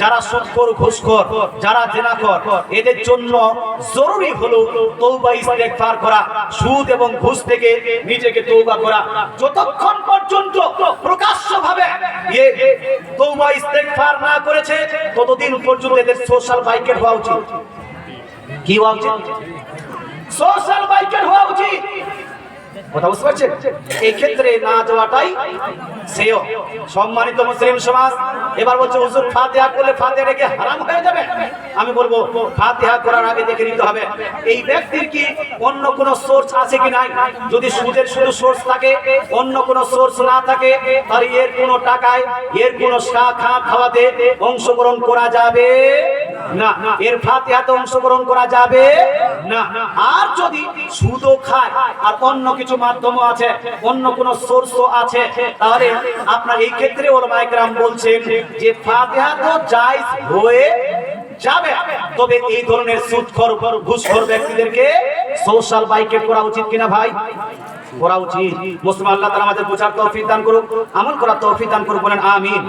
যারা সুদখোর ঘুষখোর যারা জেনাখোর এদের জন্য জরুরি হলো তৌবা ইস্তেগফার করা, সুদ এবং ঘুষ থেকে নিজেকে তৌবা করা। যতক্ষণ পর্যন্ত প্রকাশ্যভাবে এ তৌবা ইস্তেগফার না করেছে, ততদিন পর্যন্ত এদের সোশ্যাল বাইকেট হওয়া উচিত। কি হওয়া উচিত সোশ্যাল বাইকেট হওয়া উচিত কথা বুঝতে পারছেন এই ক্ষেত্রে না যাওয়াটাই শ্রেয়। সম্মানিত মুসলিম সমাজ, এবার বলছে, হুজুর, ফাতিহা করলে ফাতিহা রেখে হারাম হয়ে যাবে? আমি বলব, ফাতিহা করার আগে দেখে নিতে হবে, এই ব্যক্তির কি অন্য কোনো সোর্স আছে কি নাই? যদি সুদের শুধু সোর্স থাকে, অন্য কোনো সোর্স না থাকে, তাহলে এর কোনো টাকায়, এর কোনো শাখা খাওয়াতে অংশগ্রহণ করা যাবে? না এর ফাতিহাতে অংশগ্রহণ করা যাবে? না আর যদি সুদও খায়, আর অন্য কিছু মাধ্যমও আছে, অন্য কোন সোর্সও আছে, তাহলে আপনার এই ক্ষেত্রে ওলামা একরাম বলছেন যে ফাতিহা তো জায়েজ হয়ে যাবে। তবে এই ধরনের সুদখোর, ঘুষখোর ব্যক্তিদেরকে সোশ্যাল বাইকেট করা উচিত কিনা ভাই? করা উচিত। মুসলিম আল্লাহ তাআলা আমাদের বোঝার তৌফিক দান করুক, আমল করার তৌফিক দান করুক, বলেন আমিন।